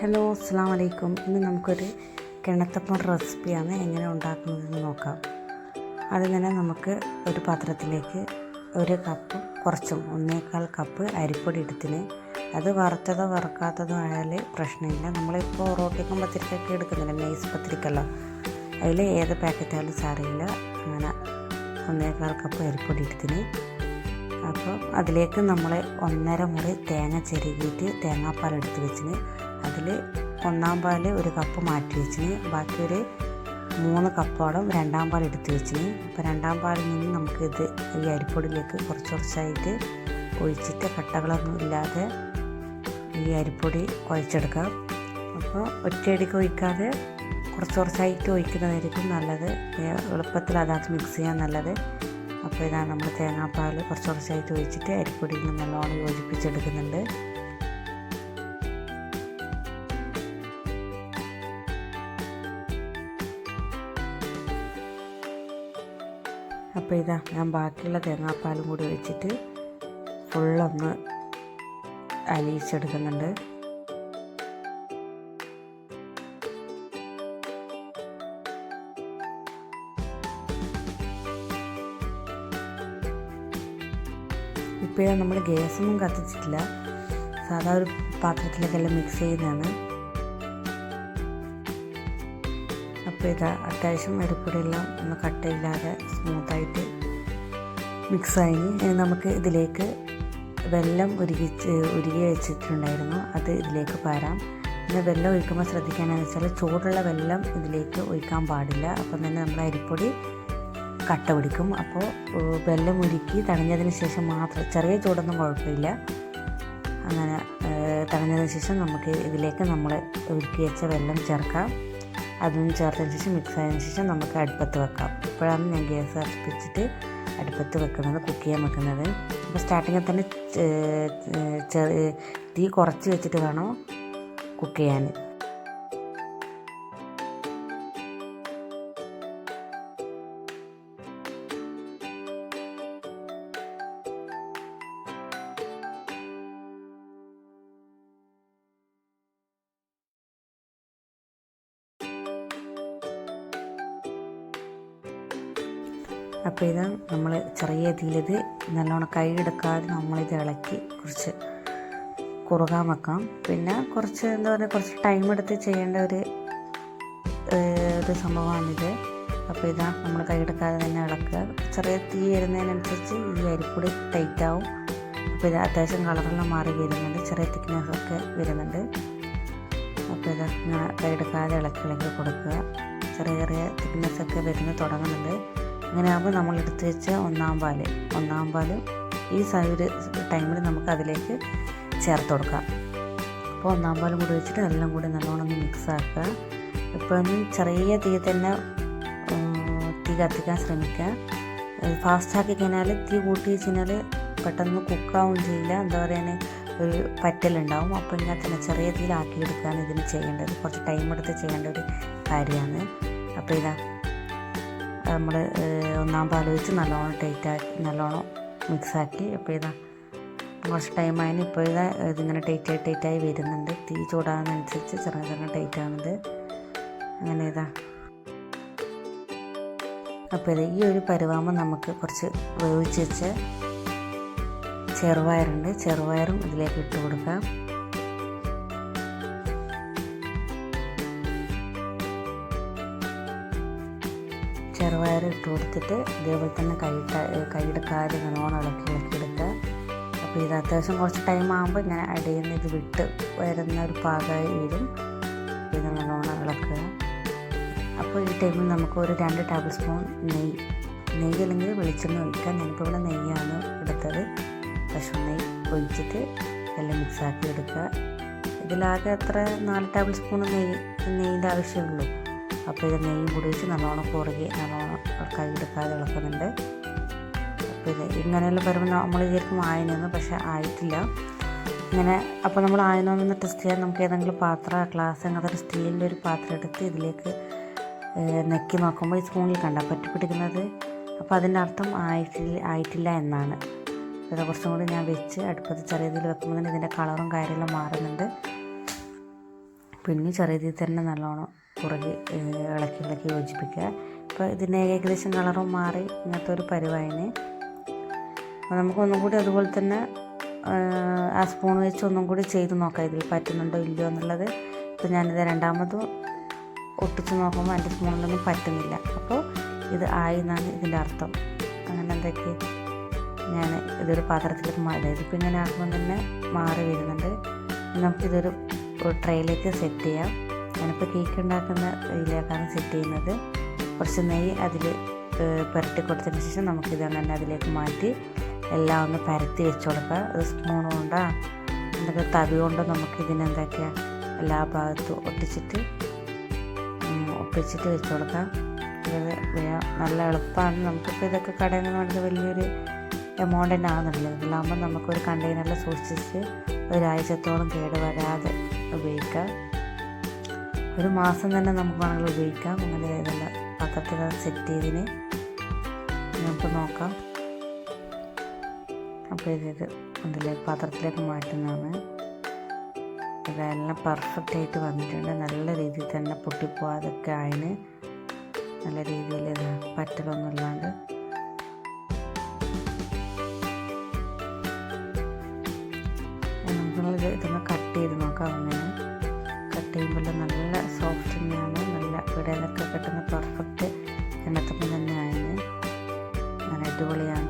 Hello അസ്സാം വലൈക്കും ഇന്ന് നമുക്കൊരു കിണത്തപ്പം റെസിപ്പിയാണ് എങ്ങനെ ഉണ്ടാക്കുന്നതെന്ന് നോക്കാം. ആദ്യം തന്നെ നമുക്ക് ഒരു പാത്രത്തിലേക്ക് ഒരു കപ്പ് കുറച്ചും ഒന്നേക്കാൽ കപ്പ് അരിപ്പൊടി എടുത്തിന്. അത് വറുത്തതോ വറുക്കാത്തതോ ആയാൽ പ്രശ്നമില്ല. നമ്മളിപ്പോൾ റോട്ടിക്കും പത്തിരിക്കൊക്കെ എടുക്കുന്നില്ല? നെയ്സ് പത്തിരിക്കല്ലോ. അതിൽ ഏത് പാക്കറ്റായാലും സാറിയില്ല അങ്ങനെ ഒന്നേക്കാൽ കപ്പ് അരിപ്പൊടി എടുത്തിന്. അപ്പോൾ അതിലേക്ക് നമ്മൾ ഒന്നര മുറി തേങ്ങ ചെരുകിയിട്ട് തേങ്ങാപ്പാൽ എടുത്ത് വെച്ചിന്. അതിൽ ഒന്നാം പാൽ ഒരു കപ്പ് മാറ്റി വെച്ചിന്. ബാക്കി ഒരു മൂന്ന് കപ്പോളം രണ്ടാം പാൽ എടുത്ത് വെച്ചിന്. അപ്പോൾ രണ്ടാം പാലിൽ നിന്ന് നമുക്കിത് ഈ അരിപ്പൊടിയിലേക്ക് കുറച്ച് കുറച്ചായിട്ട് ഒഴിച്ചിട്ട് കട്ടകളൊന്നും ഇല്ലാതെ ഈ അരിപ്പൊടി കുഴച്ചെടുക്കാം. അപ്പോൾ ഒറ്റയടിക്ക് ഒഴിക്കാതെ കുറച്ച് കുറച്ചായിട്ട് ഒഴിക്കുന്നതായിരിക്കും നല്ലത്. എളുപ്പത്തിൽ അതിനകത്ത് മിക്സ് ചെയ്യാൻ നല്ലത്. അപ്പോൾ ഇതാണ് നമ്മൾ തേങ്ങാപ്പാൽ കുറച്ച് കുറച്ചായിട്ട് ഒഴിച്ചിട്ട് അരിപ്പൊടിയിൽ നിന്ന് നല്ലോണം യോജിപ്പിച്ചെടുക്കുന്നുണ്ട്. അപ്പോൾ ഇതാ ഞാൻ ബാക്കിയുള്ള തേങ്ങാപ്പാലും കൂടി വെച്ചിട്ട് ഫുള്ളൊന്ന് അലിയിച്ചെടുക്കുന്നുണ്ട്. ഇപ്പോഴാണ് നമ്മൾ ഗ്യാസൊന്നും കത്തിച്ചിട്ടില്ല. സാധാ ഒരു പാത്രത്തിലേക്കെല്ലാം മിക്സ് ചെയ്യുന്നതാണ്. അപ്പോൾ ഇതാ അത്യാവശ്യം അരിപ്പൊടിയെല്ലാം ഒന്ന് കട്ടയില്ലാതെ സ്മൂത്തായിട്ട് മിക്സായി. ഇനി നമുക്ക് ഇതിലേക്ക് വെല്ലം ഉരുകി ഉരുകി വെച്ചിട്ടുണ്ടായിരുന്നു. അത് ഇതിലേക്ക് പാരാം പിന്നെ വെല്ലം ഒഴിക്കുമ്പോൾ ശ്രദ്ധിക്കാനെന്ന് വെച്ചാൽ ചൂടുള്ള വെള്ളം ഇതിലേക്ക് ഒഴിക്കാൻ പാടില്ല. അപ്പം തന്നെ നമ്മൾ അരിപ്പൊടി കട്ട പിടിക്കും. അപ്പോൾ വെല്ലം ഉരുക്കി തണിഞ്ഞതിന് ശേഷം മാത്രം ചെറിയ ചൂടൊന്നും കുഴപ്പമില്ല. അങ്ങനെ തണിഞ്ഞതിന് ശേഷം നമുക്ക് ഇതിലേക്ക് നമ്മൾ ഉരുക്കി വെച്ച വെള്ളം ചേർക്കാം. അതും ചേർത്തതിന് ശേഷം മിക്സ് ആയതിനു ശേഷം നമുക്ക് അടുപ്പത്ത് വെക്കാം. ഇപ്പോഴാണ് ഞാൻ ഗ്യാസ് അടുപ്പിച്ചിട്ട് അടുപ്പത്ത് വെക്കുന്നത് കുക്ക് ചെയ്യാൻ വെക്കുന്നത്. അപ്പോൾ സ്റ്റാർട്ടിങ്ങിൽ തന്നെ തീ കുറച്ച് വെച്ചിട്ട് വേണം കുക്ക് ചെയ്യാൻ. അപ്പോൾ ഇത് നമ്മൾ ചെറിയ തീയിലിത് നല്ലോണം കൈ കൈയെടുക്കാതെ നമ്മളിത് ഇളക്കി കുറച്ച് കുറുകാൻ വെക്കാം. പിന്നെ കുറച്ച് എന്താ പറയുക കുറച്ച് ടൈം എടുത്ത് ചെയ്യേണ്ട ഒരു ഒരു സംഭവമാണിത്. അപ്പോൾ ഇതാ നമ്മൾ കൈ എടുക്കാതെ തന്നെ ഇളക്കുക. ചെറിയ തീ വരുന്നതിനനുസരിച്ച് ഈ അരിപ്പൊടി ടൈറ്റ് ആവും. അപ്പോൾ ഇത് അത്യാവശ്യം കളറെല്ലാം മാറി വരുന്നുണ്ട്. ചെറിയ തിക്നെസ്സൊക്കെ വരുന്നുണ്ട്. അപ്പോൾ ഇതാ ഇങ്ങനെ കൈയെടുക്കാതെ ഇളക്കി ഇളക്കി കൊടുക്കുക. ചെറിയ ചെറിയ തിക്നെസ്സൊക്കെ വരുന്ന തുടങ്ങുന്നുണ്ട്. അങ്ങനെ ആകുമ്പോൾ നമ്മൾ എടുത്തു വെച്ച ഒന്നാം പാൽ ഒന്നാം പാൽ ഈ ഒരു ടൈമിൽ നമുക്ക് അതിലേക്ക് ചേർത്ത് കൊടുക്കാം. അപ്പോൾ ഒന്നാം പാലും കൂടി വെച്ചിട്ട് എല്ലാം കൂടി നല്ലോണം മിക്സ് ആക്കുക. ഇപ്പം ചെറിയ തീ തന്നെ തീ കത്തിക്കാൻ ശ്രമിക്കുക. ഫാസ്റ്റ് ആക്കി കഴിഞ്ഞാൽ തീ കൂട്ടി വെച്ചാൽ പെട്ടെന്ന് കുക്കാവും ചെയ്യില്ല. എന്താ പറയുക ഒരു പറ്റലുണ്ടാവും അപ്പോൾ ഇങ്ങനെ തന്നെ ചെറിയ തീയിലാക്കിയെടുക്കാൻ ഇതിന് ചെയ്യേണ്ടത്. കുറച്ച് ടൈം എടുത്ത് ചെയ്യേണ്ട ഒരു കാര്യമാണ്. അപ്പോൾ ഇതാ. നമ്മൾ ഒന്നാം പാൽ വെച്ച് നല്ലോണം ടൈറ്റാക്കി നല്ലോണം മിക്സാക്കി അപ്പോൾ ഇതാ കുറച്ച് ആയി ഇപ്പോൾ ഇതാ ഇതിങ്ങനെ ടൈറ്റായി ടൈറ്റായി വരുന്നുണ്ട്. തീ ചൂടാകുന്നതനുസരിച്ച് ചെറിയ ചെറിയ ടൈറ്റ് ആകുന്നത് അങ്ങനെ ഇതാ. അപ്പോൾ ഇത് ഈ ഒരു പരുവാകുമ്പോൾ നമുക്ക് കുറച്ച് വേവിച്ച് വെച്ച് ചെറുപയറുണ്ട്. ചെറുപയറും ഇതിലേക്ക് ഇട്ട് കൊടുക്കാം. ചെറുപയർ ഇട്ട് കൊടുത്തിട്ട് ഇതേപോലെ തന്നെ കൈയിട്ട കൈയെടുക്കാതെ നല്ലോണം ഇളക്കി എടുക്കുക അപ്പോൾ ഇത് അത്യാവശ്യം കുറച്ച് ടൈം ആകുമ്പോൾ ഇങ്ങനെ അടിയിൽ നിന്ന് ഇത് വിട്ട് വരുന്ന ഒരു പാകമായി വരും. ഇത് നല്ലോണം ഇളക്കുക അപ്പോൾ ഈ ടൈമിൽ നമുക്ക് ഒരു രണ്ട് ടേബിൾ സ്പൂൺ നെയ്യ് നെയ്യ് അല്ലെങ്കിൽ വെളിച്ചെണ്ണ ഒഴിക്കാം. ഞാനിപ്പോൾ ഇവിടെ നെയ്യാണ് എടുത്തത്. പശു നെയ്യ് ഒഴിച്ചിട്ട് എല്ലാം മിക്സാക്കി എടുക്കുക. ഇതിലാകെ എത്ര? നാല് ടേബിൾ സ്പൂൺ നെയ്യ് നെയ്യിന്റെ ആവശ്യമുള്ളൂ. അപ്പോൾ ഇത് നെയ്യും കൂടി വെച്ച് നല്ലോണം കുറുകി നല്ലോണം കൈയെടുക്കാതെ ഇളക്കുന്നുണ്ട്. അപ്പോൾ ഇത് ഇങ്ങനെയുള്ള വരുമ്പോൾ നമ്മൾ വിചാരിക്കും ആയനെന്ന് പക്ഷെ ആയിട്ടില്ല. ഇങ്ങനെ അപ്പോൾ നമ്മൾ ആയനോന്ന് ടെസ്റ്റ് ചെയ്യാൻ നമുക്ക് ഏതെങ്കിലും പാത്രം ഗ്ലാസ് അങ്ങനത്തെ ഒരു സ്റ്റീലിന്റെ ഒരു പാത്രം എടുത്ത് ഇതിലേക്ക് നെക്കി നോക്കുമ്പോൾ ഈ സ്പൂണിൽ കണ്ട പറ്റി പിടിക്കുന്നത്. അപ്പോൾ അതിന്റെ അർത്ഥം ആയിട്ടില്ല ആയിട്ടില്ല എന്നാണ്. ഇത് കുറച്ചും കൂടി ഞാൻ വെച്ച് അടുപ്പത്ത് ചെറിയ രീതിയിൽ വെക്കുമ്പോൾ തന്നെ ഇതിന്റെ കളറും കാര്യമെല്ലാം മാറുന്നുണ്ട്. പിന്നെ ചെറിയ രീതിയിൽ തന്നെ നല്ലോണം ഏഹ്, ഇളക്കി ഇളക്കി യോജിപ്പിക്കുക. അപ്പോൾ ഇതിന്റെ ഏകദേശം കളറും മാറി ഇങ്ങനത്തെ ഒരു പരുവായിന്. അപ്പോൾ നമുക്കൊന്നും കൂടി അതുപോലെ തന്നെ ആ സ്പൂൺ വെച്ച് ഒന്നും കൂടി ചെയ്ത് നോക്കാം ഇതിൽ പറ്റുന്നുണ്ടോ ഇല്ലയോ എന്നുള്ളത്. ഇപ്പോൾ ഞാനിത് രണ്ടാമതും ഒട്ടിച്ച് നോക്കുമ്പോൾ എന്റെ സ്പൂണിലൊന്നും പറ്റുന്നില്ല. അപ്പോൾ ഇത് ആയി എന്നാണ് ഇതിന്റെ അർത്ഥം. അങ്ങനെ എന്തൊക്കെ ഞാൻ ഇതൊരു പാത്രത്തിലേക്ക് മാറി ഇതിപ്പോൾ ഇങ്ങനെ ആക്കുമ്പോൾ തന്നെ മാറി വരുന്നുണ്ട്. നമുക്കിതൊരു ട്രേയിലേക്ക് സെറ്റ് ചെയ്യാം. ഞാനിപ്പോൾ കേക്ക് ഉണ്ടാക്കുന്ന ഇതിലേക്കാണ് സെറ്റ് ചെയ്യുന്നത്. കുറച്ച് നെയ്യ് അതിൽ പുരട്ടി കൊടുത്തതിന് ശേഷം നമുക്കിത് അങ്ങനെ അതിലേക്ക് മാറ്റി എല്ലാം ഒന്ന് പരത്തി വെച്ച് കൊടുക്കുക അത് സ്പൂൺ കൊണ്ടോ എന്തൊക്കെ തവി കൊണ്ടോ നമുക്ക് ഇതിനെന്തൊക്കെയാ എല്ലാ ഭാഗത്തും ഒട്ടിച്ചിട്ട് ഒപ്പിച്ചിട്ട് വെച്ച് കൊടുക്കാം നല്ല എളുപ്പമാണ്. നമുക്കിപ്പോൾ ഇതൊക്കെ കടയിൽ നിന്ന് മേടിച്ച വലിയൊരു എമൗണ്ട് തന്നെ ആകുന്നുണ്ടല്ലോ ഇതിലാകുമ്പോൾ നമുക്കൊരു കണ്ടെയ്നറിൽ സൂക്ഷിച്ച് ഒരാഴ്ചത്തോളം കേട് വരാതെ ഉപയോഗിക്കാം. ഒരു മാസം തന്നെ നമുക്ക് വേണമെങ്കിൽ ഉപയോഗിക്കാം. അങ്ങനെ ഇതല്ല പാത്രത്തിൽ സെറ്റ് ചെയ്തതിന് നമുക്ക് നോക്കാം. അപ്പോൾ ഇത് ഇതിലേക്ക് പാത്രത്തിലേക്ക് മാറ്റുന്നതാണ്. ഇതെല്ലാം പെർഫെക്റ്റ് ആയിട്ട് വന്നിട്ടുണ്ട്. നല്ല രീതിയിൽ തന്നെ പൊട്ടിപ്പോവാതൊക്കെ ആയിന് നല്ല രീതിയിൽ പറ്റലൊന്നുമില്ലാണ്ട്. നമുക്കുള്ളത് ഇതൊന്ന് കട്ട് ചെയ്ത് നോക്കാം. അങ്ങനെ നല്ല ഇടയിലൊക്കെ കിട്ടുന്ന പെർഫെക്റ്റ് എണ്ണത്തപ്പം തന്നെയാണ്. നല്ല അടിപൊളിയാണ്.